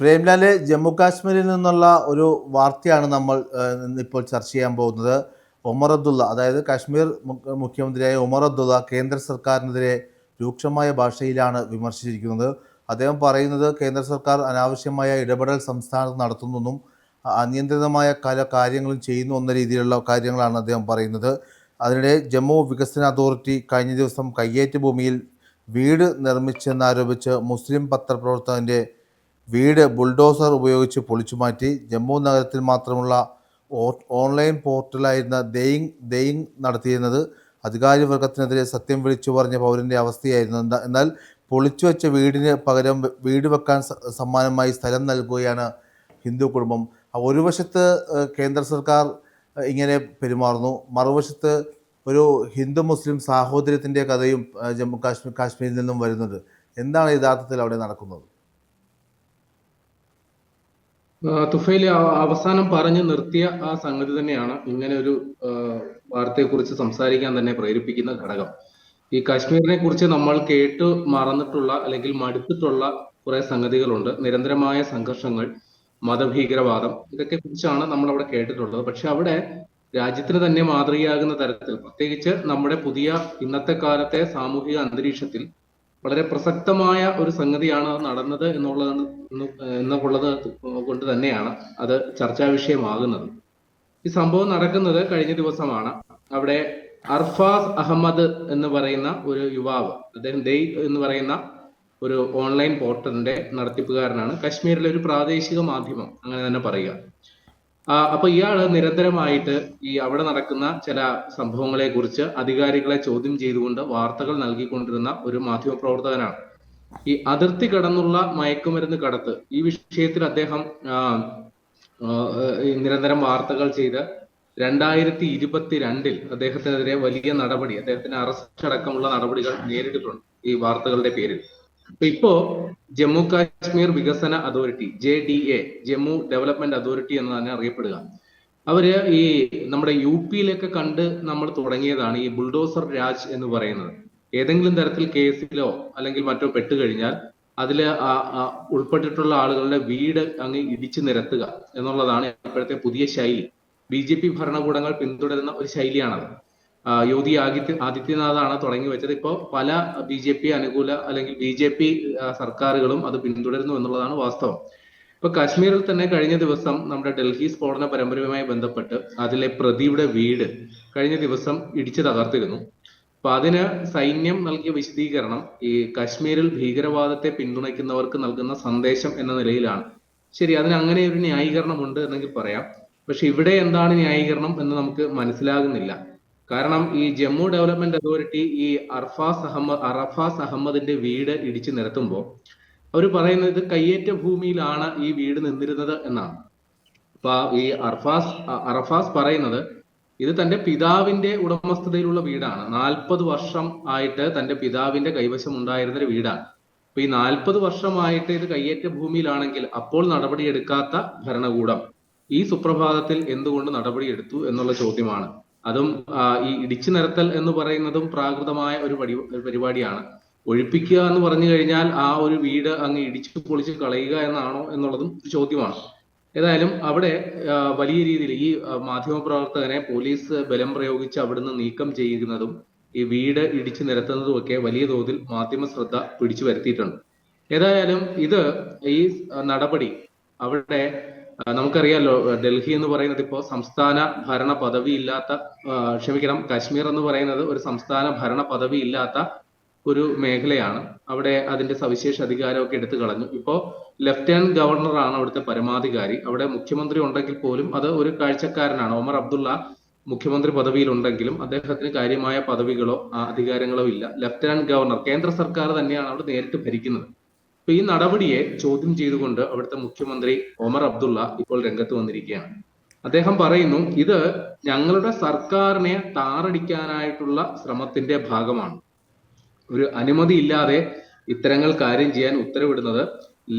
പ്രേംലാൽ ജമ്മു കാശ്മീരിൽ നിന്നുള്ള ഒരു വാർത്തയാണ് നമ്മൾ ഇപ്പോൾ ചർച്ച ചെയ്യാൻ പോകുന്നത്. ഒമർ അബ്ദുള്ള അതായത് കാശ്മീർ മുഖ്യമന്ത്രിയായ ഒമർ അബ്ദുള്ള കേന്ദ്ര സർക്കാരിനെതിരെ രൂക്ഷമായ ഭാഷയിലാണ് വിമർശിച്ചിരിക്കുന്നത്. അദ്ദേഹം പറയുന്നത് കേന്ദ്ര സർക്കാർ അനാവശ്യമായ ഇടപെടൽ സംസ്ഥാനത്ത് നടത്തുന്നെന്നും അ- അനിയന്ത്രിതമായ കല കാര്യങ്ങളും ചെയ്യുന്നു എന്ന രീതിയിലുള്ള കാര്യങ്ങളാണ് അദ്ദേഹം പറയുന്നത്. അതിനിടെ ജമ്മു വികസന അതോറിറ്റി കഴിഞ്ഞ ദിവസം കയ്യേറ്റ ഭൂമിയിൽ വീട് നിർമ്മിച്ചെന്നാരോപിച്ച് മുസ്ലിം പത്രപ്രവർത്തകന്റെ വീട് ബുൾഡോസർ ഉപയോഗിച്ച് പൊളിച്ചുമാറ്റി ജമ്മു നഗരത്തിൽ മാത്രമുള്ള ഓൺലൈൻ പോർട്ടലായിരുന്ന ദെയിങ് ദെയിങ് നടത്തിയിരുന്നത് അധികാരി വർഗത്തിനെതിരെ സത്യം വിളിച്ചു പറഞ്ഞ പൗരന്റെ അവസ്ഥയായിരുന്നു. എന്നാൽ പൊളിച്ചു വെച്ച വീടിന് പകരം വീട് വെക്കാൻ സമ്മാനമായി സ്ഥലം നൽകുകയാണ് ഹിന്ദു കുടുംബം. ഒരു വശത്ത് കേന്ദ്ര സർക്കാർ ഇങ്ങനെ പെരുമാറുന്നു. മറുവശത്ത് ഒരു ഹിന്ദു മുസ്ലിം സാഹോദര്യത്തിന്റെ കഥയും ജമ്മു കാശ്മീർ കാശ്മീരിൽ നിന്നും വരുന്നത്. എന്താണ് യഥാർത്ഥത്തിൽ അവിടെ നടക്കുന്നത്? തുഫൈൽ അവസാനം പറഞ്ഞു നിർത്തിയ ആ സംഗതി തന്നെയാണ് ഇങ്ങനെ ഒരു വാർത്തയെക്കുറിച്ച് സംസാരിക്കാൻ തന്നെ പ്രേരിപ്പിക്കുന്ന ഘടകം. ഈ കാശ്മീരിനെ കുറിച്ച് നമ്മൾ കേട്ട് മറന്നിട്ടുള്ള അല്ലെങ്കിൽ മടുത്തിട്ടുള്ള കുറെ സംഗതികളുണ്ട്. നിരന്തരമായ സംഘർഷങ്ങൾ മതഭീകരവാദം ഇതൊക്കെ കുറിച്ചാണ് നമ്മൾ അവിടെ കേട്ടിട്ടുള്ളത്. പക്ഷെ അവിടെ രാജ്യത്തിന് തന്നെ മാതൃകയാകുന്ന തരത്തിൽ പ്രത്യേകിച്ച് നമ്മുടെ പുതിയ ഇന്നത്തെ കാലത്തെ സാമൂഹിക അന്തരീക്ഷത്തിൽ വളരെ പ്രസക്തമായ ഒരു സംഗതിയാണ് നടന്നത് എന്നുള്ളതാണ് എന്ന് എന്നുള്ളത് കൊണ്ട് തന്നെയാണ് അത് ചർച്ചാ വിഷയമാകുന്നത്. ഈ സംഭവം നടക്കുന്നത് കഴിഞ്ഞ ദിവസമാണ്. അവിടെ അർഫാസ് അഹമ്മദ് എന്ന് പറയുന്ന ഒരു യുവാവ് അദ്ദേഹം ദെയ് എന്ന് പറയുന്ന ഒരു ഓൺലൈൻ പോർട്ടലിന്റെ നടത്തിപ്പുകാരനാണ്. കശ്മീരിലെ ഒരു പ്രാദേശിക മാധ്യമം അങ്ങനെ തന്നെ പറയുക. അപ്പൊ ഇയാൾ നിരന്തരമായിട്ട് ഈ അവിടെ നടക്കുന്ന ചില സംഭവങ്ങളെ കുറിച്ച് അധികാരികളെ ചോദ്യം ചെയ്തുകൊണ്ട് വാർത്തകൾ നൽകിക്കൊണ്ടിരുന്ന ഒരു മാധ്യമപ്രവർത്തകനാണ്. ഈ അതിർത്തി കടന്നുള്ള മയക്കുമരുന്ന് കടത്ത് ഈ വിഷയത്തിൽ അദ്ദേഹം നിരന്തരം വാർത്തകൾ ചെയ്ത് രണ്ടായിരത്തി ഇരുപത്തി രണ്ടിൽ അദ്ദേഹത്തിനെതിരെ വലിയ നടപടി അദ്ദേഹത്തിന് അറസ്റ്റ് അടക്കമുള്ള നടപടികൾ നേരിട്ടിട്ടുണ്ട് ഈ വാർത്തകളുടെ പേരിൽ. ഇപ്പോ ജമ്മു കാശ്മീർ വികസന authority J D A Jammu development authority എന്ന് തന്നെ അറിയപ്പെടുക. അവർ ഈ നമ്മുടെ യു പിയിലൊക്കെ കണ്ട് നമ്മൾ തുടങ്ങിയതാണ് ഈ ബുൾഡോസർ രാജ് എന്ന് പറയുന്നത്. ഏതെങ്കിലും തരത്തിൽ കേസിലോ അല്ലെങ്കിൽ മറ്റോ പെട്ടുകഴിഞ്ഞാൽ അതിൽ ഉൾപ്പെട്ടിട്ടുള്ള ആളുകളുടെ വീട് അങ്ങ് ഇടിച്ചു നിരത്തുക എന്നുള്ളതാണ് ഇപ്പോഴത്തെ പുതിയ ശൈലി. ബി ജെ പി ഭരണകൂടങ്ങൾ പിന്തുടരുന്ന ഒരു ശൈലിയാണത്. യോഗി ആദിത്യ ആദിത്യനാഥാണ് തുടങ്ങി വെച്ചത്. ഇപ്പോൾ പല ബി ജെ പി അനുകൂല അല്ലെങ്കിൽ ബി ജെ പി സർക്കാരുകളും അത് പിന്തുടരുന്നു എന്നുള്ളതാണ് വാസ്തവം. ഇപ്പൊ കാശ്മീരിൽ തന്നെ കഴിഞ്ഞ ദിവസം നമ്മുടെ ഡൽഹി സ്ഫോടന പരമ്പരയുമായി ബന്ധപ്പെട്ട് അതിലെ പ്രതിയുടെ വീട് കഴിഞ്ഞ ദിവസം ഇടിച്ചു തകർത്തിരുന്നു. അപ്പൊ അതിന് സൈന്യം നൽകിയ വിശദീകരണം ഈ കാശ്മീരിൽ ഭീകരവാദത്തെ പിന്തുണയ്ക്കുന്നവർക്ക് നൽകുന്ന സന്ദേശം എന്ന നിലയിലാണ്. ശരി അതിന് അങ്ങനെ ഒരു ന്യായീകരണം ഉണ്ട് എന്നെങ്കിൽ പറയാം. പക്ഷെ ഇവിടെ എന്താണ് ന്യായീകരണം എന്ന് നമുക്ക് മനസ്സിലാകുന്നില്ല. കാരണം ഈ ജമ്മു ഡെവലപ്മെന്റ് അതോറിറ്റി ഈ അർഫാസ് അഹമ്മദ് അറഫാസ് അഹമ്മദിന്റെ വീട് ഇടിച്ചു നിരത്തുമ്പോൾ അവർ പറയുന്നത് കയ്യേറ്റ ഭൂമിയിലാണ് ഈ വീട് നിന്നിരുന്നത് എന്നാണ്. അപ്പൊ ഈ അർഫാസ് അറഫാസ് പറയുന്നത് ഇത് തന്റെ പിതാവിന്റെ ഉടമസ്ഥതയിലുള്ള വീടാണ്. നാൽപ്പത് വർഷം ആയിട്ട് തന്റെ പിതാവിന്റെ കൈവശം ഉണ്ടായിരുന്ന ഒരു വീടാണ്. അപ്പൊ ഈ നാൽപ്പത് വർഷമായിട്ട് ഇത് കയ്യേറ്റ ഭൂമിയിലാണെങ്കിൽ അപ്പോൾ നടപടിയെടുക്കാത്ത ഭരണകൂടം ഈ സുപ്രഭാതത്തിൽ എന്തുകൊണ്ട് നടപടിയെടുത്തു എന്നുള്ള ചോദ്യമാണ്. അതും ഈ ഇടിച്ചു നിരത്തൽ എന്ന് പറയുന്നതും പ്രാകൃതമായ ഒരു പരിപാടിയാണ്. ഒഴിപ്പിക്കുക എന്ന് പറഞ്ഞു കഴിഞ്ഞാൽ ആ ഒരു വീട് അങ്ങ് ഇടിച്ചു പൊളിച്ച് കളയുക എന്നാണോ എന്നുള്ളതും ചോദ്യമാണ്. ഏതായാലും അവിടെ വലിയ രീതിയിൽ ഈ മാധ്യമപ്രവർത്തകനെ പോലീസ് ബലം പ്രയോഗിച്ച് അവിടുന്ന് നീക്കം ചെയ്യുന്നതും ഈ വീട് ഇടിച്ചു നിരത്തുന്നതും ഒക്കെ വലിയ തോതിൽ മാധ്യമ ശ്രദ്ധ പിടിച്ചു വരുത്തിയിട്ടുണ്ട്. ഏതായാലും ഇത് ഈ നടപടി അവിടെ നമുക്കറിയാലോ ഡൽഹി എന്ന് പറയുന്നത് ഇപ്പോൾ സംസ്ഥാന ഭരണ പദവി ഇല്ലാത്ത ക്ഷമിക്കണം കാശ്മീർ എന്ന് പറയുന്നത് ഒരു സംസ്ഥാന ഭരണ പദവി ഇല്ലാത്ത ഒരു മേഖലയാണ്. അവിടെ അതിന്റെ സവിശേഷ അധികാരമൊക്കെ എടുത്തു കളഞ്ഞു. ഇപ്പോ ലഫ്റ്റനന്റ് ഗവർണറാണ് അവിടുത്തെ പരമാധികാരി. അവിടെ മുഖ്യമന്ത്രി ഉണ്ടെങ്കിൽ പോലും അത് ഒരു കാഴ്ചക്കാരനാണ്. ഒമർ അബ്ദുള്ള മുഖ്യമന്ത്രി പദവിയിൽ ഉണ്ടെങ്കിലും അദ്ദേഹത്തിന് കാര്യമായ പദവികളോ അധികാരങ്ങളോ ഇല്ല. ലഫ്റ്റനന്റ് ഗവർണർ കേന്ദ്ര സർക്കാർ തന്നെയാണ് അവിടെ നേരിട്ട് ഭരിക്കുന്നത്. അപ്പൊ ഈ നടപടിയെ ചോദ്യം ചെയ്തുകൊണ്ട് അവിടുത്തെ മുഖ്യമന്ത്രി ഒമർ അബ്ദുള്ള ഇപ്പോൾ രംഗത്ത് വന്നിരിക്കുകയാണ്. അദ്ദേഹം പറയുന്നു ഇത് ഞങ്ങളുടെ സർക്കാരിനെ താറടിക്കാനായിട്ടുള്ള ശ്രമത്തിന്റെ ഭാഗമാണ്. ഒരു അനുമതി ഇല്ലാതെ ഇത്തരങ്ങൾ കാര്യം ചെയ്യാൻ ഉത്തരവിടുന്നത്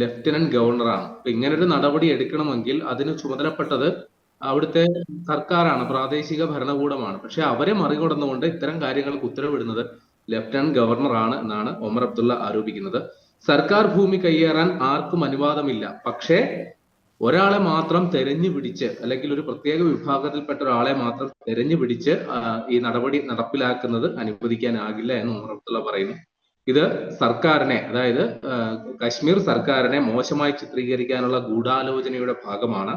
ലഫ്റ്റനന്റ് ഗവർണറാണ് അപ്പൊ ഒരു നടപടി എടുക്കണമെങ്കിൽ അതിന് ചുമതലപ്പെട്ടത് അവിടുത്തെ സർക്കാരാണ് പ്രാദേശിക ഭരണകൂടമാണ്. പക്ഷെ അവരെ മറികടന്നുകൊണ്ട് ഇത്തരം കാര്യങ്ങൾക്ക് ഉത്തരവിടുന്നത് ലഫ്റ്റനന്റ് ഗവർണറാണ് എന്നാണ് ഒമർ അബ്ദുള്ള ആരോപിക്കുന്നത്. സർക്കാർ ഭൂമി കൈയേറാൻ ആർക്കും അനുവാദമില്ല. പക്ഷേ ഒരാളെ മാത്രം തെരഞ്ഞു പിടിച്ച് അല്ലെങ്കിൽ ഒരു പ്രത്യേക വിഭാഗത്തിൽപ്പെട്ട ഒരാളെ മാത്രം തെരഞ്ഞു പിടിച്ച് ഈ നടപടി നടപ്പിലാക്കുന്നത് അനുവദിക്കാനാകില്ല എന്ന് ഉറപ്പുള്ള പറയുന്നു. ഇത് സർക്കാരിനെ അതായത് കശ്മീർ സർക്കാരിനെ മോശമായി ചിത്രീകരിക്കാനുള്ള ഗൂഢാലോചനയുടെ ഭാഗമാണ്.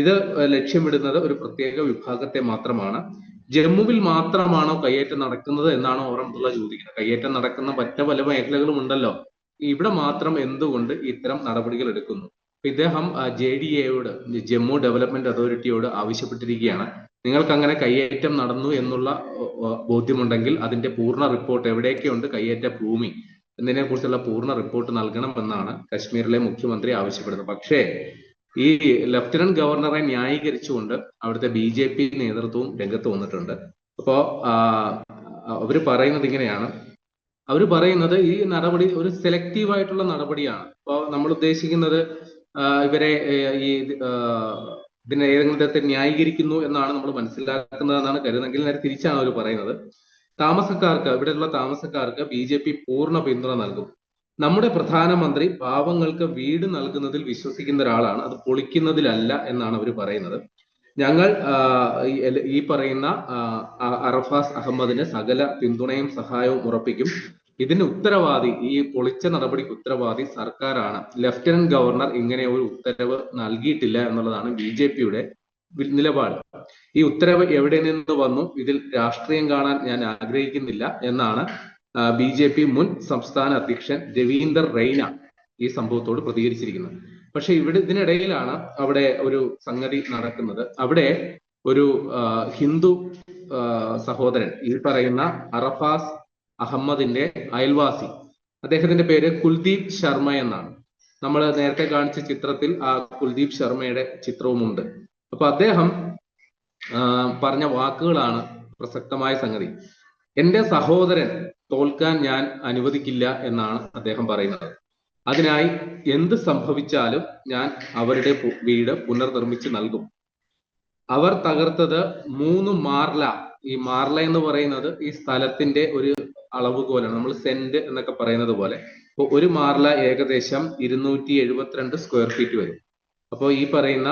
ഇത് ലക്ഷ്യമിടുന്നത് ഒരു പ്രത്യേക വിഭാഗത്തെ മാത്രമാണ്. ജമ്മുവിൽ മാത്രമാണോ കയ്യേറ്റം നടക്കുന്നത് എന്നാണ് അബ്ദുള്ള ചോദിക്കുന്നത്. കയ്യേറ്റം നടക്കുന്ന മറ്റു പല മേഖലകളും ഉണ്ടല്ലോ. ഇവിടെ മാത്രം എന്തുകൊണ്ട് ഇത്തരം നടപടികൾ എടുക്കുന്നു? ഇദ്ദേഹം ജെ ഡി എയോട് ജമ്മു ഡെവലപ്മെന്റ് അതോറിറ്റിയോട് ആവശ്യപ്പെട്ടിരിക്കുകയാണ്. നിങ്ങൾക്ക് അങ്ങനെ കയ്യേറ്റം നടന്നു എന്നുള്ള ബോധ്യമുണ്ടെങ്കിൽ അതിന്റെ പൂർണ റിപ്പോർട്ട് എവിടെയൊക്കെയുണ്ട് കയ്യേറ്റ ഭൂമി. എന്നതിനെ കുറിച്ചുള്ള പൂർണ റിപ്പോർട്ട് നൽകണമെന്നാണ് കശ്മീരിലെ മുഖ്യമന്ത്രി ആവശ്യപ്പെടുന്നത്. പക്ഷേ ഈ ലഫ്റ്റനന്റ് ഗവർണറെ ന്യായീകരിച്ചുകൊണ്ട് അവിടുത്തെ ബി ജെ പി നേതൃത്വവും രംഗത്ത് വന്നിട്ടുണ്ട്. അപ്പോ അവർ പറയുന്നത് ഇങ്ങനെയാണ്. അവർ പറയുന്നത് ഈ നടപടി ഒരു സെലക്റ്റീവ് ആയിട്ടുള്ള നടപടിയാണ്. അപ്പോൾ നമ്മൾ ഉദ്ദേശിക്കുന്നത് ഇവരെ ഈ ഇതിനെ ഏതെങ്കിലും തരത്തിൽ ന്യായീകരിക്കുന്നു എന്നാണ് നമ്മൾ മനസ്സിലാക്കുന്നതെന്നാണ് കരുതെങ്കിൽ നേരെ തിരിച്ചാണ് അവർ പറയുന്നത്. താമസക്കാർക്ക് ഇവിടെയുള്ള താമസക്കാർക്ക് ബി ജെ പി പൂർണ പിന്തുണ നൽകും. നമ്മുടെ പ്രധാനമന്ത്രി പാവങ്ങൾക്ക് വീട് നൽകുന്നതിൽ വിശ്വസിക്കുന്ന ഒരാളാണ് അത് പൊളിക്കുന്നതിലല്ല എന്നാണ് അവർ പറയുന്നത്. ഞങ്ങൾ ഈ പറയുന്ന അറഫാസ് അഹമ്മദിന് സകല പിന്തുണയും സഹായവും ഉറപ്പിക്കും. ഇതിന് ഉത്തരവാദി ഈ പൊളിച്ച നടപടിക്ക് ഉത്തരവാദി സർക്കാരാണ്. ലഫ്റ്റനന്റ് ഗവർണർ ഇങ്ങനെ ഒരു ഉത്തരവ് നൽകിയിട്ടില്ല എന്നുള്ളതാണ് ബി ജെ പിയുടെ നിലപാട്. ഈ ഉത്തരവ് എവിടെ നിന്ന് വന്നു? ഇതിൽ രാഷ്ട്രീയം കാണാൻ ഞാൻ ആഗ്രഹിക്കുന്നില്ല എന്നാണ് ബി ജെ പി മുൻ സംസ്ഥാന അധ്യക്ഷൻ രവീന്ദർ റെയ്ന ഈ സംഭവത്തോട് പ്രതികരിച്ചിരിക്കുന്നത്. പക്ഷെ ഇവിടെ ഇതിനിടയിലാണ് അവിടെ ഒരു സംഗതി നടക്കുന്നത്. അവിടെ ഒരു ഹിന്ദു സഹോദരൻ ഈ പറയുന്ന അറഫാസ് അഹമ്മദിന്റെ അയൽവാസി. അദ്ദേഹത്തിന്റെ പേര് കുൽദീപ് ശർമ്മ എന്നാണ്. നമ്മൾ നേരത്തെ കാണിച്ച ചിത്രത്തിൽ ആ കുൽദീപ് ശർമ്മയുടെ ചിത്രവുമുണ്ട്. അപ്പൊ അദ്ദേഹം പറഞ്ഞ വാക്കുകളാണ് പ്രസക്തമായ സംഗതി. എന്റെ സഹോദരൻ തോൽക്കാൻ ഞാൻ അനുവദിക്കില്ല എന്നാണ് അദ്ദേഹം പറയുന്നത്. അതിനായി എന്ത് സംഭവിച്ചാലും ഞാൻ അവരുടെ വീട് പുനർനിർമ്മിച്ച് നൽകും. അവർ തകർത്തത് മൂന്ന് മാർല. ഈ മാർല എന്ന് പറയുന്നത് ഈ സ്ഥലത്തിന്റെ ഒരു അളവുകോലാണ്. നമ്മൾ സെന്റ് എന്നൊക്കെ പറയുന്നത് പോലെ. അപ്പോൾ ഒരു മാർല ഏകദേശം ഇരുന്നൂറ്റി എഴുപത്തിരണ്ട് സ്ക്വയർ ഫീറ്റ് വരും. അപ്പോൾ ഈ പറയുന്ന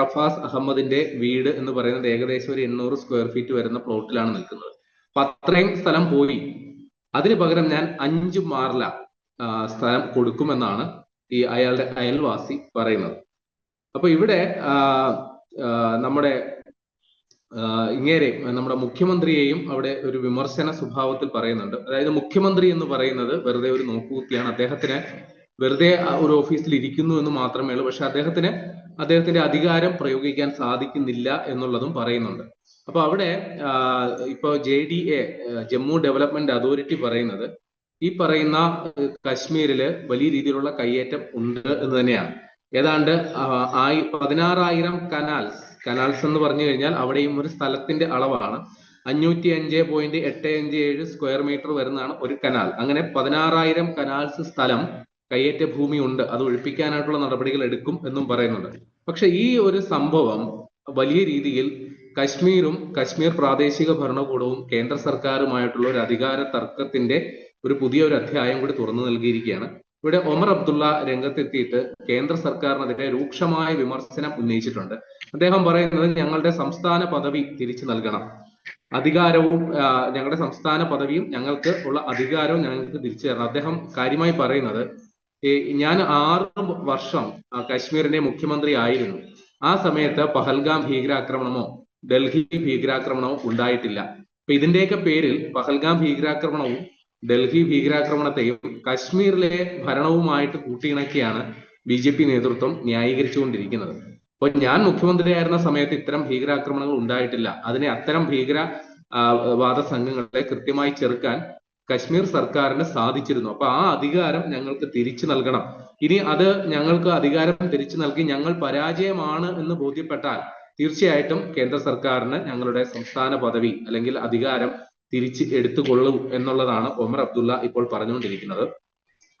റഫാസ് അഹമ്മദിന്റെ വീട് എന്ന് പറയുന്നത് ഏകദേശം ഒരു എണ്ണൂറ് സ്ക്വയർ ഫീറ്റ് വരുന്ന പ്ലോട്ടിലാണ് നിൽക്കുന്നത്. അപ്പൊ അത്രയും സ്ഥലം പോയി. അതിന് പകരം ഞാൻ അഞ്ചു മാർല സ്ഥലം കൊടുക്കുമെന്നാണ് ഈ അയാളുടെ അയൽവാസി പറയുന്നത്. അപ്പൊ ഇവിടെ നമ്മുടെ ഇങ്ങേരെയും ഇങ്ങേരെ നമ്മുടെ മുഖ്യമന്ത്രിയെയും അവിടെ ഒരു വിമർശന സ്വഭാവത്തിൽ പറയുന്നുണ്ട്. അതായത് മുഖ്യമന്ത്രി എന്ന് പറയുന്നത് വെറുതെ ഒരു നോക്കുകുത്തിയാണ്. അദ്ദേഹത്തിന് വെറുതെ ഒരു ഓഫീസിൽ ഇരിക്കുന്നു എന്ന് മാത്രമേ ഉള്ളൂ. പക്ഷെ അദ്ദേഹത്തിന് അദ്ദേഹത്തിന്റെ അധികാരം പ്രയോഗിക്കാൻ സാധിക്കുന്നില്ല എന്നുള്ളതും പറയുന്നുണ്ട്. അപ്പൊ അവിടെ ഇപ്പൊ J D A Jammu development authority പറയുന്നത് ഈ പറയുന്ന കശ്മീരിൽ വലിയ രീതിയിലുള്ള കയ്യേറ്റം ഉണ്ട് എന്ന് തന്നെയാണ്. ഏതാണ്ട് ആയി പതിനാറായിരം കനാൽസ് കനാൽസ് എന്ന് പറഞ്ഞു കഴിഞ്ഞാൽ അവിടെയും ഒരു സ്ഥലത്തിന്റെ അളവാണ്. അഞ്ഞൂറ്റി അഞ്ച് പോയിന്റ് എട്ട് അഞ്ച് ഏഴ് സ്ക്വയർ മീറ്റർ വരുന്നതാണ് ഒരു കനാൽ. അങ്ങനെ പതിനാറായിരം കനാൽസ് സ്ഥലം കയ്യേറ്റ ഭൂമി ഉണ്ട്. അത് ഒഴിപ്പിക്കാനായിട്ടുള്ള നടപടികൾ എടുക്കും എന്നും പറയുന്നുണ്ട്. പക്ഷെ ഈ ഒരു സംഭവം വലിയ രീതിയിൽ കശ്മീരും കശ്മീർ പ്രാദേശിക ഭരണകൂടവും കേന്ദ്ര സർക്കാരുമായിട്ടുള്ള ഒരു അധികാര തർക്കത്തിന്റെ ഒരു പുതിയ ഒരു അധ്യായം കൂടി തുറന്നു നൽകിയിരിക്കുകയാണ്. ഇവിടെ ഒമർ അബ്ദുള്ള രംഗത്തെത്തിയിട്ട് കേന്ദ്ര സർക്കാരിനെതിരെ രൂക്ഷമായ വിമർശനം ഉന്നയിച്ചിട്ടുണ്ട്. അദ്ദേഹം പറയുന്നത് ഞങ്ങളുടെ സംസ്ഥാന പദവി തിരിച്ചു നൽകണം. അധികാരവും ഞങ്ങളുടെ സംസ്ഥാന പദവിയും ഞങ്ങൾക്ക് ഉള്ള അധികാരവും ഞങ്ങൾക്ക് തിരിച്ചു തരണം. അദ്ദേഹം കാര്യമായി പറയുന്നത് ഞാൻ ആറ് വർഷം കശ്മീരിന്റെ മുഖ്യമന്ത്രി ആയിരുന്നു. ആ സമയത്ത് പഹൽഗാം ഭീകരാക്രമണമോ ഡൽഹി ഭീകരാക്രമണവും ഉണ്ടായിട്ടില്ല. അപ്പൊ ഇതിന്റെയൊക്കെ പേരിൽ പഹൽഗാം ഭീകരാക്രമണവും ഡൽഹി ഭീകരാക്രമണത്തെയും കശ്മീരിലെ ഭരണവുമായിട്ട് കൂട്ടിയിണക്കിയാണ് ബി ജെ പി നേതൃത്വം ന്യായീകരിച്ചുകൊണ്ടിരിക്കുന്നത്. അപ്പൊ ഞാൻ മുഖ്യമന്ത്രിയായിരുന്ന സമയത്ത് ഇത്തരം ഭീകരാക്രമണങ്ങൾ ഉണ്ടായിട്ടില്ല. അതിനെ അത്തരം ഭീകര വാദ സംഘങ്ങളെ കൃത്യമായി ചെറുക്കാൻ കശ്മീർ സർക്കാരിന് സാധിച്ചിരുന്നു. അപ്പൊ ആ അധികാരം ഞങ്ങൾക്ക് തിരിച്ചു നൽകണം. ഇനി അത് ഞങ്ങൾക്ക് അധികാരം തിരിച്ചു നൽകി ഞങ്ങൾ പരാജയമാണ് എന്ന് ബോധ്യപ്പെട്ടാൽ തീർച്ചയായിട്ടും കേന്ദ്ര സർക്കാരിന് ഞങ്ങളുടെ സംസ്ഥാന പദവി അല്ലെങ്കിൽ അധികാരം തിരിച്ച് എടുത്തുകൊള്ളും എന്നുള്ളതാണ് ഒമർ അബ്ദുള്ള ഇപ്പോൾ പറഞ്ഞുകൊണ്ടിരിക്കുന്നത്.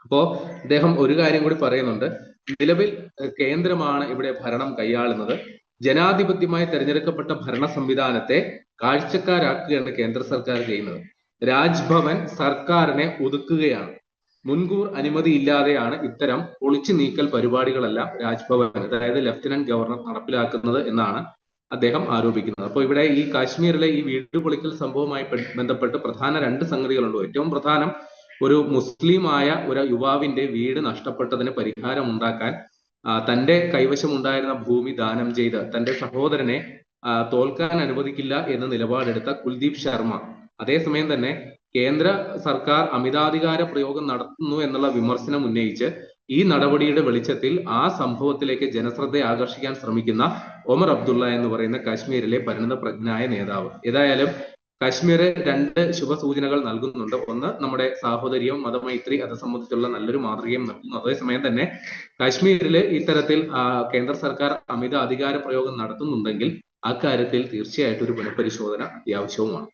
അപ്പോ അദ്ദേഹം ഒരു കാര്യം കൂടി പറയുന്നുണ്ട്. നിലവിൽ കേന്ദ്രമാണ് ഇവിടെ ഭരണം കൈയാളുന്നത്. ജനാധിപത്യമായി തെരഞ്ഞെടുക്കപ്പെട്ട ഭരണ സംവിധാനത്തെ കാഴ്ചക്കാരാക്കുകയാണ് കേന്ദ്ര സർക്കാർ ചെയ്യുന്നത്. രാജ്ഭവൻ സർക്കാരിനെ ഒതുക്കുകയാണ്. മുൻകൂർ അനുമതി ഇല്ലാതെയാണ് ഇത്തരം ഒളിച്ചു നീക്കൽ പരിപാടികളെല്ലാം രാജ്ഭവൻ അതായത് ലഫ്റ്റനന്റ് ഗവർണർ നടപ്പിലാക്കുന്നത് എന്നാണ് അദ്ദേഹം ആരോപിക്കുന്നത്. അപ്പോൾ ഇവിടെ ഈ കാശ്മീരിലെ ഈ വീട് പൊളിക്കൽ സംഭവവുമായി ബന്ധപ്പെട്ട് പ്രധാന രണ്ട് സംഗതികളുണ്ട്. ഏറ്റവും പ്രധാനം ഒരു മുസ്ലിമായ ഒരു യുവാവിന്റെ വീട് നഷ്ടപ്പെട്ടതിന് പരിഹാരം ഉണ്ടാക്കാൻ തന്റെ കൈവശമുണ്ടായിരുന്ന ഭൂമി ദാനം ചെയ്ത് തന്റെ സഹോദരനെ തോൽക്കാൻ അനുവദിക്കില്ല എന്ന നിലപാടെടുത്ത കുൽദീപ് ശർമ്മ. അതേസമയം തന്നെ കേന്ദ്ര സർക്കാർ അമിതാധികാര പ്രയോഗം നടത്തുന്നു എന്നുള്ള വിമർശനം ഉന്നയിച്ച് ഈ നടപടിയുടെ വെളിച്ചത്തിൽ ആ സംഭവത്തിലേക്ക് ജനശ്രദ്ധ ആകർഷിക്കാൻ ശ്രമിക്കുന്ന ഒമർ അബ്ദുള്ള എന്ന് പറയുന്ന കാശ്മീരിലെ പരിണത പ്രജ്ഞായ നേതാവ്. ഏതായാലും കാശ്മീർ രണ്ട് ശുഭസൂചനകൾ നൽകുന്നുണ്ട്. ഒന്ന് നമ്മുടെ സാഹോദര്യവും മതമൈത്രി അത് സംബന്ധിച്ചുള്ള നല്ലൊരു മാതൃകയും നൽകുന്നു. അതേസമയം തന്നെ കാശ്മീരിൽ ഇത്തരത്തിൽ കേന്ദ്ര സർക്കാർ അമിത അധികാര പ്രയോഗം നടത്തുന്നുണ്ടെങ്കിൽ അക്കാര്യത്തിൽ തീർച്ചയായിട്ടും ഒരു പുനഃപരിശോധന അത്യാവശ്യവുമാണ്.